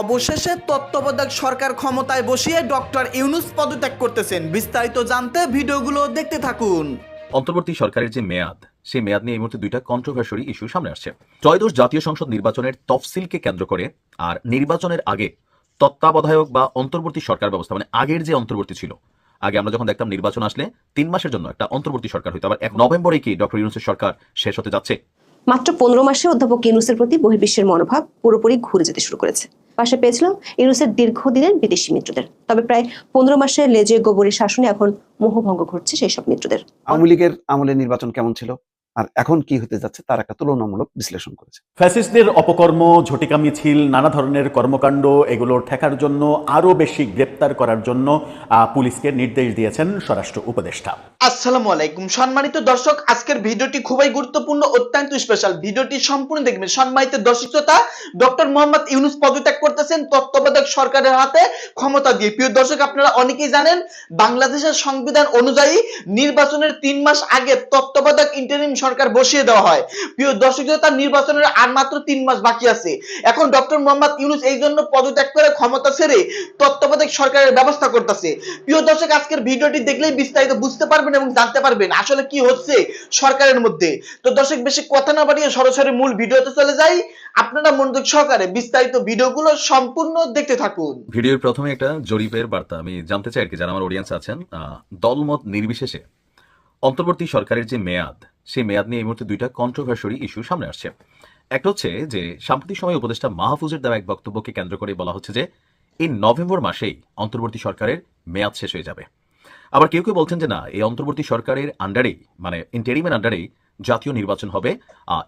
অবশেষে তত্ত্বাবধায়ক সরকার ক্ষমতায় বসিয়ে ডক্টর ইউনুস পদত্যাগ করতেছেন। বিস্তারিত জানতে ভিডিওগুলো দেখতে থাকুন। অন্তর্বর্তী সরকারের যে মেয়াদ, সেই মেয়াদ নিয়ে এই মুহূর্তে দুইটা কন্ট্রোভার্সরি ইস্যু সামনে আসছে। ত্রয়োদশ জাতীয় সংসদ নির্বাচনের তফসিলকে কেন্দ্র করে আর নির্বাচনের আগে তত্ত্বাবধায়ক বা অন্তর্বর্তী সরকার ব্যবস্থা মানে আগের যে অন্তর্বর্তী ছিল, আগে আমরা যখন দেখতাম নির্বাচন আসলে তিন মাসের জন্য একটা অন্তর্বর্তী সরকার হইতো। আবার এক নভেম্বরে কি ডক্টর ইউনুসের সরকার শেষ হতে যাচ্ছে? মাত্র পনেরো মাসে অধ্যাপক ইউনুসের প্রতি বহির্বিশ্বের মনোভাব পুরোপুরি ঘুরে যেতে শুরু করেছে। পাশে পেয়েছিলাম ইউনুসের দীর্ঘদিনের বিদেশি মিত্রদের। তবে প্রায় পনেরো মাসে লেজে গোবরের শাসনে এখন মোহভঙ্গ ঘটছে সেই সব মিত্রদের। আওয়ামী লীগের আমলে নির্বাচন কেমন ছিল? আর এখন কি হতে যাচ্ছে তার একটা তুলনামূলক বিশ্লেষণ করেছে। ফ্যাসিস্টদের অপকর্ম ঝটিকা মিছিল নানা ধরনের কর্মকাণ্ড এগুলো ঠেকার জন্য আরও বেশি গ্রেপ্তার করার জন্য পুলিশকে নির্দেশ দিয়েছেন স্বরাষ্ট্র উপদেষ্টা। আসসালামু আলাইকুম। সম্মানিত দর্শক আজকের ভিডিওটি খুবই গুরুত্বপূর্ণ অত্যন্ত স্পেশাল ভিডিওটি সম্পূর্ণ দেখবেন। সম্মানিত দর্শক শ্রোতা ডক্টর মোহাম্মদ ইউনুস পদত্যাগ করতেছেন তত্ত্বাবধায়ক সরকারের হাতে ক্ষমতা দিয়ে। প্রিয় দর্শক আপনারা অনেকেই জানেন বাংলাদেশের সংবিধান অনুযায়ী নির্বাচনের তিন মাস আগে তত্ত্বাবধায়ক ইন্টারিম সরকার বসিয়ে দেওয়া হয়। প্রিয় দর্শক শ্রোতা নির্বাচনের আর মাত্র তিন মাস বাকি আছে। এখন ডক্টর মোহাম্মদ ইউনুস এই জন্য পদত্যাগ করে ক্ষমতা ছেড়ে তত্ত্বাবধায়ক সরকারের ব্যবস্থা করতেছে। প্রিয় দর্শক, আজকের ভিডিওটি দেখলেই বিস্তারিত বুঝতে পারবেন এবং জানতে পারবেন আসলে কি হচ্ছে সরকারের মধ্যে। তো দর্শক, বেশি কথা না বাড়িয়ে সরাসরি মূল ভিডিওতে চলে যাই। আপনারা মনোযোগ সহকারে বিস্তারিত ভিডিওগুলো সম্পূর্ণ দেখতে থাকুন। ভিডিওর প্রথমে একটা জরিপের বার্তা। আমি জানতে চাই আর কি, যারা আমার অডিয়েন্স আছেন দলমত নির্বিশেষে অন্তর্বর্তী সরকারের যে মেয়াদ সেই মেয়াদ নিয়ে এই মুহূর্তে দুইটা কন্ট্রোভার্সরি ইস্যু সামনে আসছে। একটা হচ্ছে যে, সাম্প্রতিক সময়ে উপদেষ্টা মাহফুজের দেওয়া এক বক্তব্যকে কেন্দ্র করে বলা হচ্ছে যে, এই নভেম্বর মাসেই অন্তর্বর্তী সরকারের মেয়াদ শেষ হয়ে যাবে। আবার কেউ কেউ বলছেন যে, না, এই অন্তর্বর্তী সরকারের আন্ডারেই মানে ইন্টেরিমের আন্ডারেই জাতীয় নির্বাচন হবে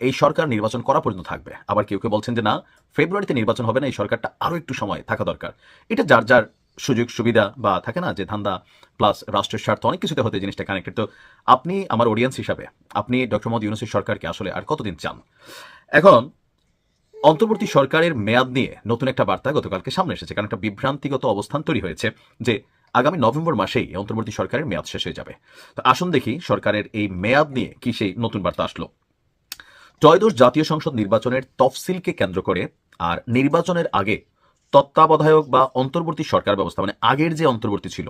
এই সরকার নির্বাচন করা পর্যন্ত থাকবে। আবার কেউ কেউ বলছেন যে, না, ফেব্রুয়ারিতে নির্বাচন হবে না, এই সরকারটা আরও একটু সময় থাকা দরকার। এটা যার যার সুযোগ, সুবিধা বা থাকে না যে ধান্দা প্লাস রাষ্ট্রের স্বার্থ, অনেক কিছুতে হতে জিনিসটা কানেক্টেড তো আপনি আমার অডিয়েন্স হিসাবে, আপনি ডক্টর মোহাম্মদ ইউনুসের সরকারকে আসলে আর কতদিন চান? এখন, অন্তর্বর্তী সরকারের মেয়াদ নিয়ে নতুন একটা বার্তা গতকালকে সামনে এসেছে, কারণ একটা বিভ্রান্তিগত অবস্থান তৈরি হয়েছে যে আগামী নভেম্বর মাসেই অন্তর্বর্তী সরকারের মেয়াদ শেষ হয়ে যাবে। তো আসুন দেখি সরকারের এই মেয়াদ নিয়ে কি সেই নতুন বার্তা আসলো। ত্রয়োদশ জাতীয় সংসদ নির্বাচনের তফসিলকে কেন্দ্র করে আর নির্বাচনের আগে তত্ত্বাবধায়ক বা অন্তর্বর্তী সরকার ব্যবস্থা মানে আগের যে অন্তর্বর্তী ছিল,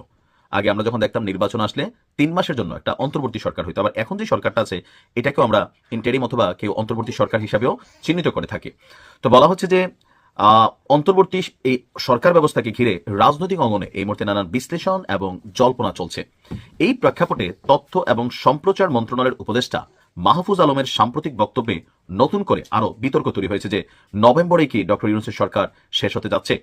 আগে আমরা যখন দেখতাম নির্বাচন আসলে তিন মাসের জন্য একটা অন্তর্বর্তী সরকার হইতো। আবার এখন যে সরকারটা আছে, এটাকেও আমরা ইন্টারিম অথবা কেউ অন্তর্বর্তী সরকার হিসাবেও চিহ্নিত করে থাকি। তো বলা হচ্ছে যে অন্তর্বর্তী এই সরকার ব্যবস্থাকে ঘিরে রাজনৈতিক অঙ্গনে এই মুহূর্তে নানান বিশ্লেষণ এবং জল্পনা চলছে। এই প্রেক্ষাপটে তথ্য এবং সম্প্রচার মন্ত্রণালয়ের উপদেষ্টা মাহফুজ আলমের সাম্প্রতিক বক্তব্যে নতুন করে আরও বিতর্ক তৈরি হয়েছে যে নভেম্বরে কি ডক্টর ইউনুসের সরকার শেষ হতে যাচ্ছে?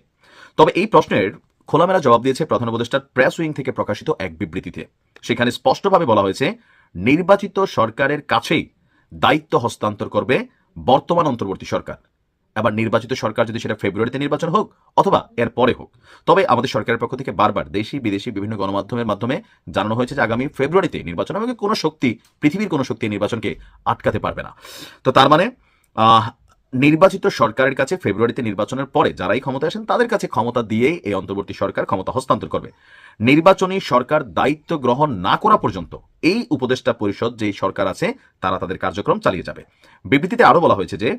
তবে এই প্রশ্নের খোলামেলা জবাব দিয়েছে প্রধান উপদেষ্টার প্রেস উইং থেকে প্রকাশিত এক বিবৃতিতে। সেখানে স্পষ্টভাবে বলা হয়েছে, নির্বাচিত সরকারের কাছেই দায়িত্ব হস্তান্তর করবে বর্তমান অন্তর্বর্তী সরকার। আবার নির্বাচিত সরকার যদি সেটা ফেব্রুয়ারিতে নির্বাচন হোক অথবা এর পরে হোক। তবে আমাদের সরকারের পক্ষ থেকে বারবার দেশি, বিদেশি বিভিন্ন গণমাধ্যমের মাধ্যমে জানানো হয়েছে যে আগামী ফেব্রুয়ারিতে নির্বাচন এবং কোনো শক্তি, পৃথিবীর কোনো শক্তি নির্বাচনকে আটকাতে পারবে না। তো তার মানে নির্বাচিত সরকারের কাছে ফেব্রুয়ারিতে নির্বাচনের পরে যারাই ক্ষমতা আসেন, তাদের কাছে ক্ষমতা দিয়েই এই অন্তর্বর্তী সরকার ক্ষমতা হস্তান্তর করবে। নির্বাচনী সরকার দায়িত্ব গ্রহণ না করা পর্যন্ত এই উপদেষ্টা পরিষদ যেই সরকার আছে, তারা তাদের কার্যক্রম চালিয়ে যাবে। বিবৃতিতে আরও বলা হয়েছে যে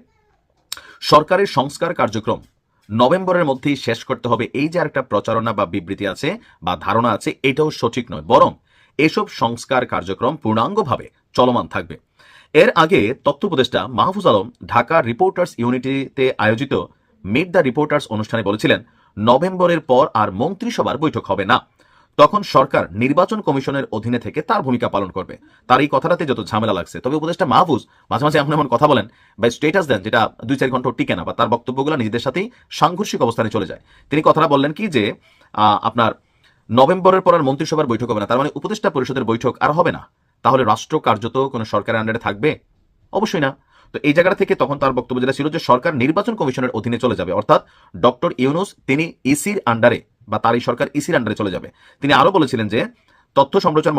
সরকারের সংস্কার কার্যক্রম। নভেম্বরের মধ্যেই শেষ করতে হবে। এই যে একটা প্রচারণা বা বিবৃতি আছে বা ধারণা আছে, এটাও সঠিক নয়। বরং এসব সংস্কার কার্যক্রম পূর্ণাঙ্গভাবে চলমান থাকবে। এর আগে তথ্য উপদেষ্টা মাহফুজ আলম ঢাকা রিপোর্টার্স ইউনিটিতে আয়োজিত মিট দ্য রিপোর্টার্স অনুষ্ঠানে বলেছিলেন, নভেম্বরের পর আর মন্ত্রিসভার বৈঠক হবে না। তখন সরকার নির্বাচন কমিশনের অধীনে থেকে তার ভূমিকা পালন করবে। তার এই কথাটাতে যত ঝামেলা লাগছে, তবে উপদেষ্টা মাহফুজ মাঝে মাঝে এমন এমন কথা বলেন, বা স্টেটাস দেন যেটা দুই চার ঘণ্টা টিকে না, বা তার বক্তব্যগুলো নিজেদের সাথেই সাংঘর্ষিক অবস্থানে চলে যায়। তিনি কথাটা বললেন কি যে আপনার নভেম্বরের পর আর মন্ত্রিসভার বৈঠক হবে না, তার মানে উপদেষ্টা পরিষদের বৈঠক আর হবে না। তাহলে রাষ্ট্র কার্যত কোনো সরকারের আন্ডারে থাকবে? অবশ্যই না। তো এই জায়গা থেকে তখন তার বক্তব্য যেটা ছিল যে সরকার নির্বাচন কমিশনের অধীনে চলে যাবে। অর্থাৎ ডক্টর ইউনুস, তিনি ইসির আন্ডারে বা তার এই সরকার ইসির আন্ডারে চলে যাবে। তিনি আরও বলেছিলেন যে, তথ্য সম্প্রচার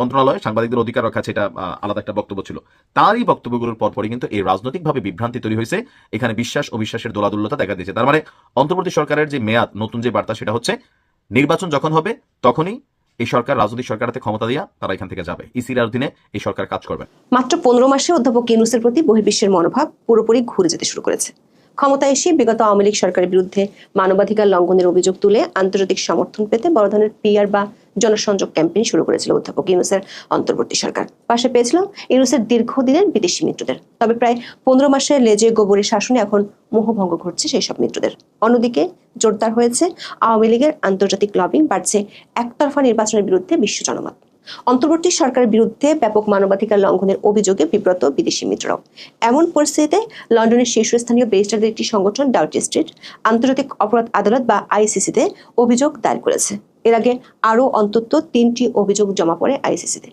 মন্ত্রণালয় সাংবাদিকদের অধিকার রক্ষা সেটা আলাদা একটা বক্তব্য ছিল। তার এই বক্তব্যগুলোর পরপরই কিন্তু এই রাজনৈতিকভাবে বিভ্রান্তি তৈরি হয়েছে। এখানে বিশ্বাস, অবিশ্বাসের দোলাদুল্যতা দেখা দিয়েছে। তার মানে অন্তর্বর্তী সরকারের যে মেয়াদ, নতুন যে বার্তা সেটা হচ্ছে, নির্বাচন যখন হবে, তখনই এই সরকার, রাজনৈতিক সরকার ক্ষমতা দিয়া তারা এখান থেকে যাবে। ইসির অধীনে এই সরকার কাজ করবে। মাত্র পনেরো মাসে অধ্যাপক ইউনুসের প্রতি বহির্বিশ্বের মনোভাব পুরোপুরি ঘুরে যেতে শুরু করেছে। ক্ষমতায় এসে বিগত আওয়ামী লীগ সরকারের বিরুদ্ধে মানবাধিকার লঙ্ঘনের অভিযোগ তুলে আন্তর্জাতিক সমর্থন পেতে বড় ধরনের পিআর বা জনসংযোগ ক্যাম্পেইন শুরু করেছিল অধ্যাপক ইউনুসের অন্তর্বর্তী সরকার। পাশে পেয়েছিল ইউনুসের দীর্ঘদিনের বিদেশি মিত্রদের। তবে প্রায় পনেরো মাসের লেজে গোবরের শাসনে এখন মোহভঙ্গ ঘটছে সেই সব মিত্রদের। অন্যদিকে জোরদার হয়েছে আওয়ামী লীগের আন্তর্জাতিক লবিং বাড়ছে একতরফা নির্বাচনের বিরুদ্ধে বিশ্ব জনমত। অন্তর্বর্তী সরকারের বিরুদ্ধে ব্যাপক মানবাধিকার লঙ্ঘনের অভিযোগে বিব্রত বিদেশি মিত্ররাও। এমন পরিস্থিতিতে লন্ডনের শীর্ষস্থানীয় ব্যারিস্টারদের একটি সংগঠন ডাউটি স্ট্রিট, আন্তর্জাতিক অপরাধ আদালত বা আইসিসিতে অভিযোগ দায়ের করেছে। এর আগে আরও অন্তত তিনটি অভিযোগ জমা পড়ে আইসিসিতে।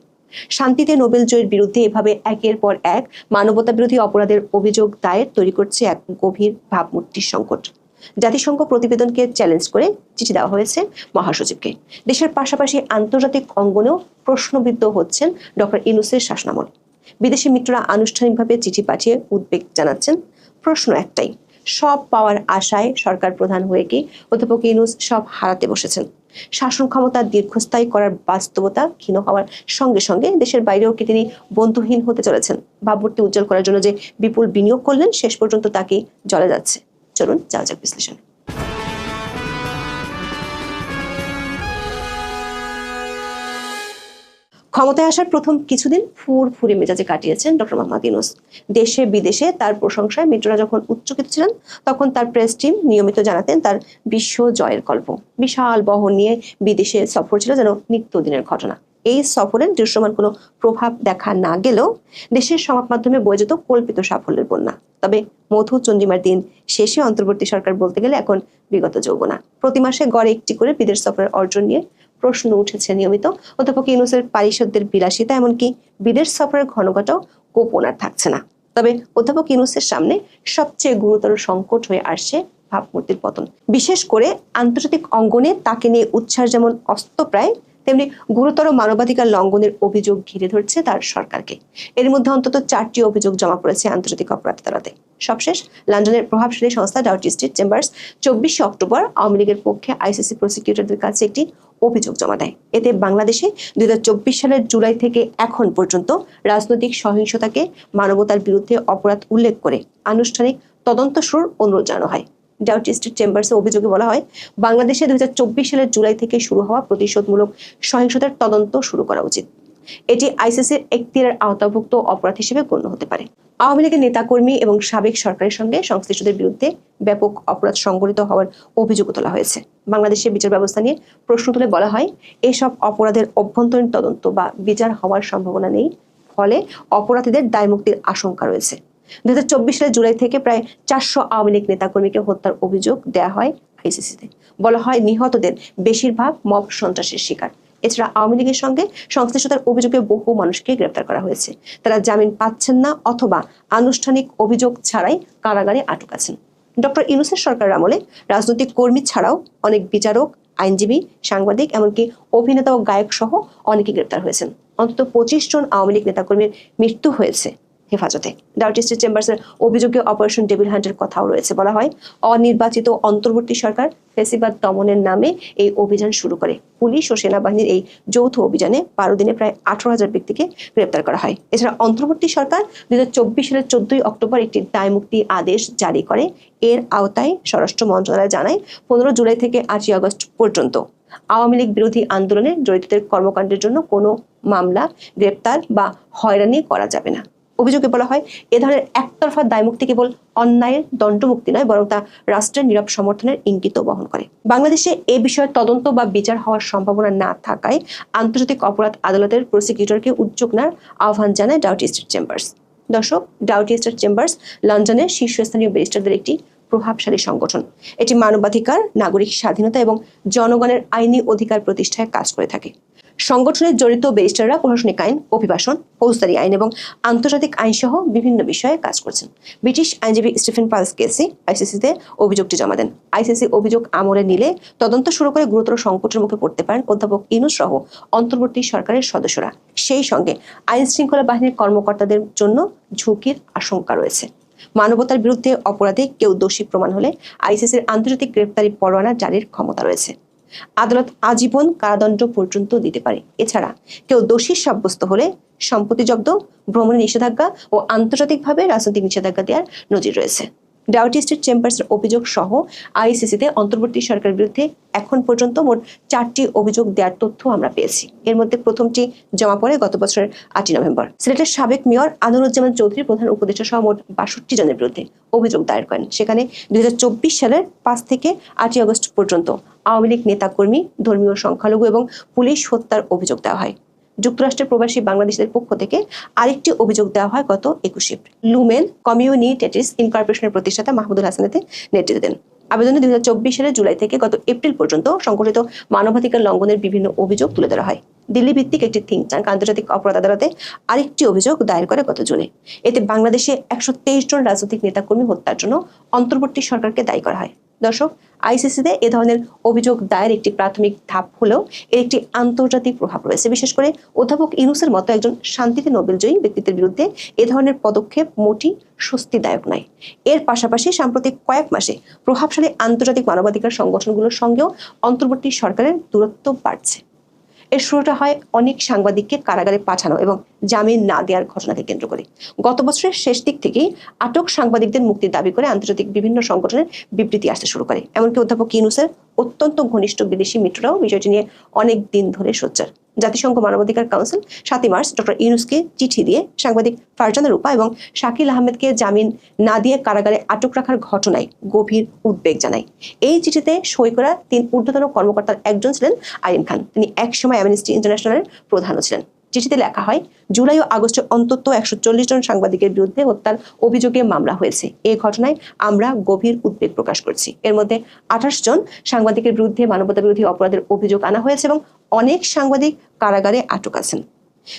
শান্তিতে নোবেল জয়ের বিরুদ্ধে এভাবে একের পর এক মানবতা বিরোধী অপরাধের অভিযোগ দায়ের তৈরি করছে এক গভীর ভাবমূর্তির সংকট। জাতিসংঘ প্রতিবেদনকে চ্যালেঞ্জ করে চিঠি দেওয়া হয়েছে মহাসচিবকে। দেশের পাশাপাশি আন্তর্জাতিক অঙ্গনেও প্রশ্নবিদ্ধ হচ্ছেন ডক্টর ইনুসের শাসনামল। বিদেশি মিত্ররা আনুষ্ঠানিকভাবে চিঠি পাঠিয়ে উদ্বেগ জানাচ্ছেন। প্রশ্ন একটাই, সব পাওয়ার আশায় সরকার প্রধান হয়ে কি অধ্যাপক ইনুস সব হারাতে বসেছেন? শাসন ক্ষমতা দীর্ঘস্থায়ী করার বাস্তবতা ক্ষীণ হওয়ার সঙ্গে সঙ্গে দেশের বাইরেও কি তিনি বন্ধুহীন হতে চলেছেন? ভাবমূর্তি উজ্জ্বল করার জন্য যে বিপুল বিনিয়োগ করলেন, শেষ পর্যন্ত তাকে জলে যাচ্ছে? চলুন, যাওয়া যাক বিশ্লেষণ। ক্ষমতায় আসার প্রথম কিছুদিন ফুর ফুরে মেজাজে কাটিয়েছেন ডক্টর মোহাম্মদ ইউনুস। দেশে, বিদেশে তার প্রশংসায় মিত্ররা যখন উচ্চকিত ছিলেন, তখন তার প্রেস টিম নিয়মিত জানাতেন তার বিশ্ব জয়ের গল্প। বিশাল বহন নিয়ে বিদেশে সফর ছিল যেন নিত্যদিনের ঘটনা। এই সফরের দৃশ্যমান কোনো প্রভাব দেখা না গেলেও দেশের সংবাদ মাধ্যমে বয়ে যেত কল্পিত সাফল্যের বন্যা। তবে মধু চন্ডিমার দিন শেষে অন্তর্বর্তী সরকার বলতে গেলে এখন বিগত যৌবনা। প্রতি মাসে গড়ে একটি করে বিদেশ সফরের অর্জন নিয়ে প্রশ্ন উঠেছে নিয়মিত। অধ্যাপক ইউনুসের পারিষদদের বিলাসিতা এমনকি বিদেশ সফরের ঘনঘটাও গোপন আর থাকছে না। তবে অধ্যাপক ইউনুসের সামনে সবচেয়ে গুরুতর সংকট হয়ে আসছে ভাবমূর্তির পতন। বিশেষ করে আন্তর্জাতিক অঙ্গনে তাকে নিয়ে উচ্ছ্বাস যেমন অস্তপ্রায় তেমনি গুরুতর মানবাধিকার লঙ্ঘনের অভিযোগ ঘিরে ধরছে তার সরকারকে। এর মধ্যে অন্তত চারটি অভিযোগ জমা পড়েছে আন্তর্জাতিক অপরাধ আদালতে। সবশেষ লন্ডনের প্রভাবশালী সংস্থা ডাউটি স্ট্রিট চেম্বার্স চব্বিশে অক্টোবর আওয়ামী লীগের পক্ষে আইসিসি প্রসিকিউটরদের কাছে একটি অভিযোগ জমা দেয়। এতে বাংলাদেশে দুই হাজার চব্বিশ সালের জুলাই থেকে এখন পর্যন্ত রাজনৈতিক সহিংসতাকে মানবতার বিরুদ্ধে অপরাধ উল্লেখ করে আনুষ্ঠানিক তদন্ত শুরুর অনুরোধ জানানো হয়। ডাউটি স্ট্রিট চেম্বার্সে অভিযোগে বলা হয়, বাংলাদেশে দুই সালের জুলাই থেকে শুরু হওয়া প্রতিশোধমূলক সহিংসতার তদন্ত শুরু করা উচিত। এটি আইসিসির এখতিয়ারের আওতাভুক্ত অপরাধ হিসেবে গণ্য হতে পারে। আওয়ামী লীগের নেতাকর্মী এবং সাবেক সরকারের সঙ্গে সংশ্লিষ্টদের বিরুদ্ধে ব্যাপক অপরাধ সংঘটিত হওয়ার অভিযোগ তোলা হয়েছে। বাংলাদেশের বিচার ব্যবস্থা নিয়ে প্রশ্ন তুলে বলা হয়, এসব অপরাধের অভ্যন্তরীণ তদন্ত বা বিচার হওয়ার সম্ভাবনা নেই, ফলে অপরাধীদের দায়মুক্তির আশঙ্কা রয়েছে। দু সালের জুলাই থেকে প্রায় চারশো আওয়ামী লীগ নেতাকর্মীকে হত্যার অভিযোগ দেয়া হয় আইসিসিতে। বলা হয় নিহতদের বেশিরভাগ মব সন্ত্রাসের শিকার। এছাড়া আওয়ামী লীগের সঙ্গে সংশ্লিষ্টতার অভিযোগে বহু মানুষকে গ্রেপ্তার করা হয়েছে। তারা জামিন পাচ্ছেন না অথবা আনুষ্ঠানিক অভিযোগ ছাড়াই কারাগারে আটক আছেন। ডক্টর ইনুসের সরকারের আমলে রাজনৈতিক কর্মী ছাড়াও অনেক বিচারক, আইনজীবী, সাংবাদিক, এমনকি অভিনেতা ও গায়ক সহ অনেকে গ্রেপ্তার হয়েছেন। অন্তত পঁচিশ জন আওয়ামী লীগ নেতাকর্মীর মৃত্যু হয়েছে। হেফাজতে। ডাউটি স্ট্রিট চেম্বার্সের অভিযোগে অপারেশন ডেভিল হান্টের কথাও রয়েছে বলা হয়। অনির্বাচিত অন্তর্বর্তী সরকার ফেসিবাদ দমনের নামে এই অভিযান শুরু করে। পুলিশ ও সেনাবাহিনীর এই যৌথ অভিযানে বারো দিনে প্রায় আঠারো হাজার ব্যক্তিকে গ্রেপ্তার করা হয়। এছাড়া অন্তর্বর্তী সরকার দুই হাজার চব্বিশ সালের চোদ্দই অক্টোবর একটি দায়মুক্তি আদেশ জারি করে। এর আওতায় স্বরাষ্ট্র মন্ত্রণালয় জানায় পনেরো জুলাই থেকে আটই আগস্ট পর্যন্ত। আওয়ামী লীগ বিরোধী আন্দোলনে জড়িতদের কর্মকাণ্ডের জন্য কোনো মামলা, গ্রেপ্তার বা হয়রানি করা যাবে না। অভিযোগে বলা হয়, এ ধরনের একতরফা দায়মুক্তি কেবল অন্যায়ের দণ্ডমুক্তি নয়, বরং তা রাষ্ট্রের নীরব সমর্থনের ইঙ্গিত বহন করে। বাংলাদেশে এ বিষয়ে তদন্ত বা বিচার হওয়ার সম্ভাবনা না থাকায় আন্তর্জাতিক অপরাধ আদালতের প্রসিকিউটরকে উদ্যোগ নেওয়ার আহ্বান জানায় ডাউটি স্ট্রিট চেম্বার্স। দর্শক, ডাউটি স্ট্রিট চেম্বার্স লন্ডনের শীর্ষস্থানীয় ব্যারিস্টারদের একটি প্রভাবশালী সংগঠন। এটি মানবাধিকার, নাগরিক স্বাধীনতা এবং জনগণের আইনি অধিকার প্রতিষ্ঠায় কাজ করে থাকে। সংগঠনের জড়িত ব্যারিস্টাররা প্রশাসনিক আইন, অভিবাসন, ফৌজদারি আইন এবং আন্তর্জাতিক আইন সহ বিভিন্ন বিষয়ে কাজ করছেন। ব্রিটিশ আইনজীবী স্টিফেন পালস কেসি আইসিসিতে অভিযোগটি জমা দেন। আইসিসি অভিযোগ আমলে নিলে তদন্ত শুরু করে গুরুতর সংকটের মুখে পড়তে পারেন অধ্যাপক ইনুস সহ অন্তর্বর্তী সরকারের সদস্যরা। সেই সঙ্গে আইন শৃঙ্খলা বাহিনীর কর্মকর্তাদের জন্য ঝুঁকির আশঙ্কা রয়েছে। মানবতার বিরুদ্ধে অপরাধে কেউ দোষী প্রমাণ হলে আইসিসির আন্তর্জাতিক গ্রেপ্তারি পরোয়ানা জারির ক্ষমতা রয়েছে। আদালত আজীবন কারাদণ্ড পর্যন্ত দিতে পারে। এছাড়া কেউ দোষী সাব্যস্ত হলে সম্পত্তি জব্দ, ভ্রমণের নিষেধাজ্ঞা ও আন্তর্জাতিকভাবে রাজনৈতিক নিষেধাজ্ঞা দেওয়ার নজির রয়েছে। ডাউটি স্টেট চেম্বার্সের অভিযোগ সহ আইসিসিতে অন্তর্বর্তী সরকারের বিরুদ্ধে এখন পর্যন্ত মোট চারটি অভিযোগ দেওয়ার তথ্য আমরা পেয়েছি। এর মধ্যে প্রথমটি জমা পড়ে গত বছরের আটই নভেম্বর। সিলেটের সাবেক মেয়র আনোয়ারুজ্জামান চৌধুরী, প্রধান উপদেষ্টা সহ মোট বাষট্টি জনের বিরুদ্ধে অভিযোগ দায়ের করেন। সেখানে দুই হাজার চব্বিশ সালের পাঁচ থেকে আটই আগস্ট পর্যন্ত আওয়ামী লীগ নেতাকর্মী, ধর্মীয় সংখ্যালঘু এবং পুলিশ হত্যার অভিযোগ দেওয়া হয়। যুক্তরাষ্ট্রের প্রবাসী বাংলাদেশিদের পক্ষ থেকে আরেকটি অভিযোগ দেওয়া হয় গত একুশে লুমেন কমিউনিটেটিস ইনকর্পোরেশনের প্রতিষ্ঠাতা মাহমুদুল হাসানেতে নেতৃত্ব দেন। আবেদনে দুই হাজার সালের জুলাই থেকে গত এপ্রিল পর্যন্ত সংঘটিত মানবাধিকার লঙ্ঘনের বিভিন্ন অভিযোগ তুলে ধরা হয়। দিল্লি ভিত্তিক একটি থিঙ্ক ট্যাঙ্ক আন্তর্জাতিক অপরাধ আদালতে আরেকটি অভিযোগ দায়ের করে গত জুনে। এতে বাংলাদেশে একশো তেইশ জন রাজনৈতিক নেতাকর্মী হত্যার জন্য অন্তর্বর্তী সরকারকে দায়ী করা হয়। দর্শক, আইসিসিতে এ ধরনের অভিযোগ দায়ের একটি প্রাথমিক ধাপ হলেও এর একটি আন্তর্জাতিক প্রভাব রয়েছে। বিশেষ করে অধ্যাপক ইনুসের মতো একজন শান্তিতে নোবেলজয়ী ব্যক্তিত্বের বিরুদ্ধে এ ধরনের পদক্ষেপ মোটি স্বস্তিদায়ক নয়। এর পাশাপাশি সাম্প্রতিক কয়েক মাসে প্রভাবশালী আন্তর্জাতিক মানবাধিকার সংগঠনগুলোর সঙ্গেও অন্তর্বর্তী সরকারের দূরত্ব বাড়ছে। এর শুরুটা হয় অনেক সাংবাদিককে কারাগারে পাঠানো এবং জামিন না দেওয়ার ঘটনাকে কেন্দ্র করে। গত বছরের শেষ দিক থেকেই আটক সাংবাদিকদের মুক্তির দাবি করে আন্তর্জাতিক বিভিন্ন সংগঠনের বিবৃতি আসতে শুরু করে। এমনকি অধ্যাপক ইউনুসের অত্যন্ত ঘনিষ্ঠ বিদেশি মিত্ররাও বিষয়টি নিয়ে অনেক দিন ধরে সোচ্চার। জাতিসংঘ মানবাধিকার কাউন্সিল সাতই মার্চ ডক্টর ইউনুসকে চিঠি দিয়ে সাংবাদিক ফারজানা রূপা এবং শাকিল আহমেদকে জামিন না দিয়ে কারাগারে আটক রাখার ঘটনায় গভীর উদ্বেগ জানায়। এই চিঠিতে সই করা তিন ঊর্ধ্বতন কর্মকর্তার একজন ছিলেন আইম খান। তিনি একসময় অ্যামনেস্টি ইন্টারন্যাশনালের প্রধানও ছিলেন। চিঠিতে লেখা হয়, জুলাই ও আগস্টে অন্তত একশো চল্লিশ জন সাংবাদিকের বিরুদ্ধে হত্যার অভিযোগে মামলা হয়েছে। এই ঘটনায় আমরা গভীর উদ্বেগ প্রকাশ করছি। এর মধ্যে আঠাশ জন সাংবাদিকের বিরুদ্ধে মানবতা বিরোধী অপরাধের অভিযোগ আনা হয়েছে এবং অনেক সাংবাদিক কারাগারে আটক আছেন।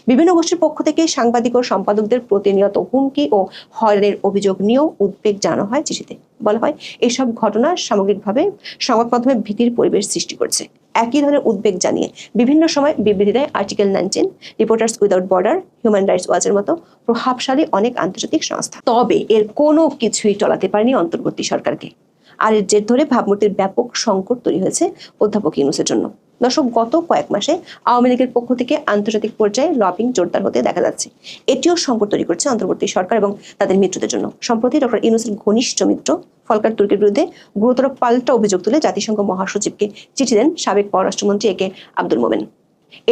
বিভিন্ন গোষ্ঠীর পক্ষ থেকে সাংবাদিক ও সম্পাদকদের প্রতিনিয়ত হুমকি ও হয়রানির অভিযোগ নিয়েও উদ্বেগ জানানো হয় চিঠিতে। বলা হয়, এসব ঘটনা সামগ্রিকভাবে সংবাদ মাধ্যমে ভীতির পরিবেশ সৃষ্টি করছে। একই ধরনের উদ্বেগ জানিয়ে বিভিন্ন সময় বিবৃতি দেয় article nineteen reporters without border human rights ওয়াচের মতো প্রভাবশালী অনেক আন্তর্জাতিক সংস্থা। তবে এর কোনো কিছুই টলাতে পারেনি অন্তর্বর্তী সরকারকে। আর এর জের ধরে ভাবমূর্তির ব্যাপক সংকট তৈরি হয়েছে অধ্যাপক ইউনুসের জন্য। দর্শক গত কয়েক মাসে আওয়ামী লীগের পক্ষ থেকে আন্তর্জাতিক পর্যায়ে লবিং জোরদার হতে দেখা যাচ্ছে। এটিও সংকট তৈরি করছে অন্তর্বর্তী সরকার এবং তাদের মিত্রদের জন্য। সম্প্রতি ডক্টর ইউনুসের ঘনিষ্ঠ মিত্র ফলকার তুর্কির বিরুদ্ধে গুরুতর পাল্টা অভিযোগ তুলে জাতিসংঘ মহাসচিবকে চিঠি দেন সাবেক পররাষ্ট্রমন্ত্রী এ কে আব্দুল মোমেন।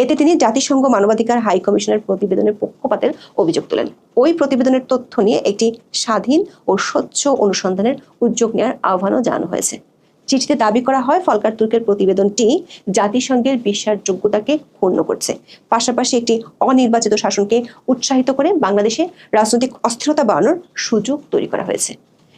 এতে তিনি জাতিসংঘ মানবাধিকার হাই কমিশনের প্রতিবেদনের পক্ষপাতের অভিযোগ তোলেন। ওই প্রতিবেদনের তথ্য নিয়ে একটি স্বাধীন ও স্বচ্ছ অনুসন্ধানের উদ্যোগ নেওয়ার আহ্বানও জানানো হয়েছে। চিঠিতে দাবি করা হয়, ফলকার তুর্কের প্রতিবেদনটি জাতিসংঘের বিশ্বাসযোগ্যতাকে ক্ষুণ্ণ করছে। পাশাপাশি একটি অনির্বাচিত শাসনকে উৎসাহিত করে বাংলাদেশে রাজনৈতিক অস্থিরতা বাড়ানোর সুযোগ তৈরি করা হয়েছে।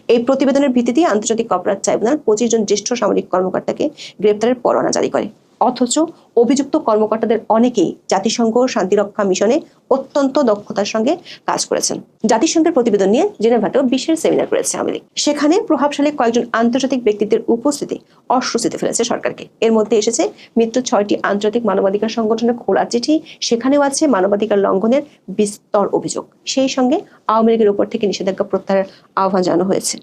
এই প্রতিবেদনের ভিত্তিতে আন্তর্জাতিক অপরাধ ট্রাইব্যুনাল পঁচিশ জন জ্যেষ্ঠ সামরিক কর্মকর্তাকে গ্রেপ্তারের পরোয়ানা জারি করে। অথচ অভিযুক্ত কর্মকর্তাদের অনেকেই জাতিসংঘ শান্তিরক্ষা মিশনে অত্যন্ত দক্ষতার সঙ্গে কাজ করেছেন। জাতিসংঘের প্রতিবেদন নিয়ে জেনেভাতেও বিশেষ সেমিনার করেছে আওয়ামী। সেখানে প্রভাবশালী কয়েকজন আন্তর্জাতিক ব্যক্তিত্বের উপস্থিতি অস্বস্তিতে ফেলেছে সরকারকে। এর মধ্যে এসেছে মৃত্যু ছয়টি আন্তর্জাতিক মানবাধিকার সংগঠনের খোলা চিঠি, সেখানেও আছে মানবাধিকার লঙ্ঘনের বিস্তর অভিযোগ। সেই সঙ্গে আওয়ামী লীগের উপর থেকে নিষেধাজ্ঞা প্রত্যাহারের আহ্বান জানানো হয়েছে।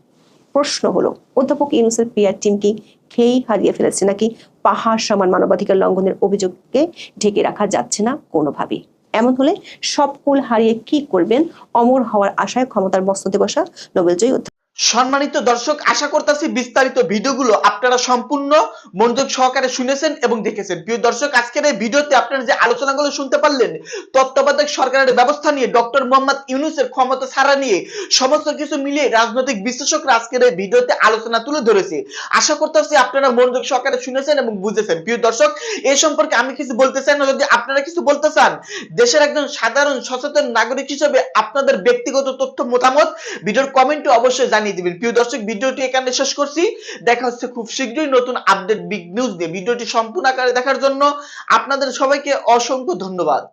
প্রশ্ন হলো, অধ্যাপক ইউনুসের পিয়ার টিম কি খেয়েই হারিয়ে ফেলেছে নাকি পাহাড় সমান মানবাধিকার লঙ্ঘনের অভিযোগকে ঢেকে রাখা যাচ্ছে না কোনোভাবেই? এমন হলে সব কুল হারিয়ে কি করবেন? অমর হওয়ার আশায় ক্ষমতার মস্ততে বসা নোবেলজয়ী সম্মানিত দর্শক, আশা করতেছি বিস্তারিত ভিডিওগুলো আপনারা সম্পূর্ণ মনোযোগ সহকারে শুনেছেন এবং দেখেছেন। প্রিয় দর্শক, আজকের এই ভিডিওতে আপনারা যে আলোচনাগুলো শুনতে পারলেন, তত্ত্বাবধায়ক সরকারের ব্যবস্থা নিয়ে, ডক্টর মোহাম্মদ ইউনুসের ক্ষমতা ছাড়া নিয়ে, সমস্ত কিছু মিলিয়ে রাজনৈতিক বিশ্লেষকরা আজকের এই ভিডিওতে আলোচনা তুলে ধরেছে। আশা করতেছি আপনারা মনোযোগ সহকারে শুনেছেন এবং বুঝেছেন। প্রিয় দর্শক এই সম্পর্কে আমি কিছু বলতে চাই না, যদি আপনারা কিছু বলতে চান, দেশের একজন সাধারণ সচেতন নাগরিক হিসেবে আপনাদের ব্যক্তিগত তথ্য, মতামত, ভিডিওর কমেন্টে অবশ্যই জানিয়ে দিবেন। প্রিয় দর্শক, ভিডিওটি এখানে শেষ করছি। দেখা হচ্ছে খুব শীঘ্রই নতুন আপডেট বিগ নিউজ দিয়ে ভিডিওটি সম্পূর্ণ আকারে দেখার জন্য আপনাদের সবাইকে অসংখ্য ধন্যবাদ।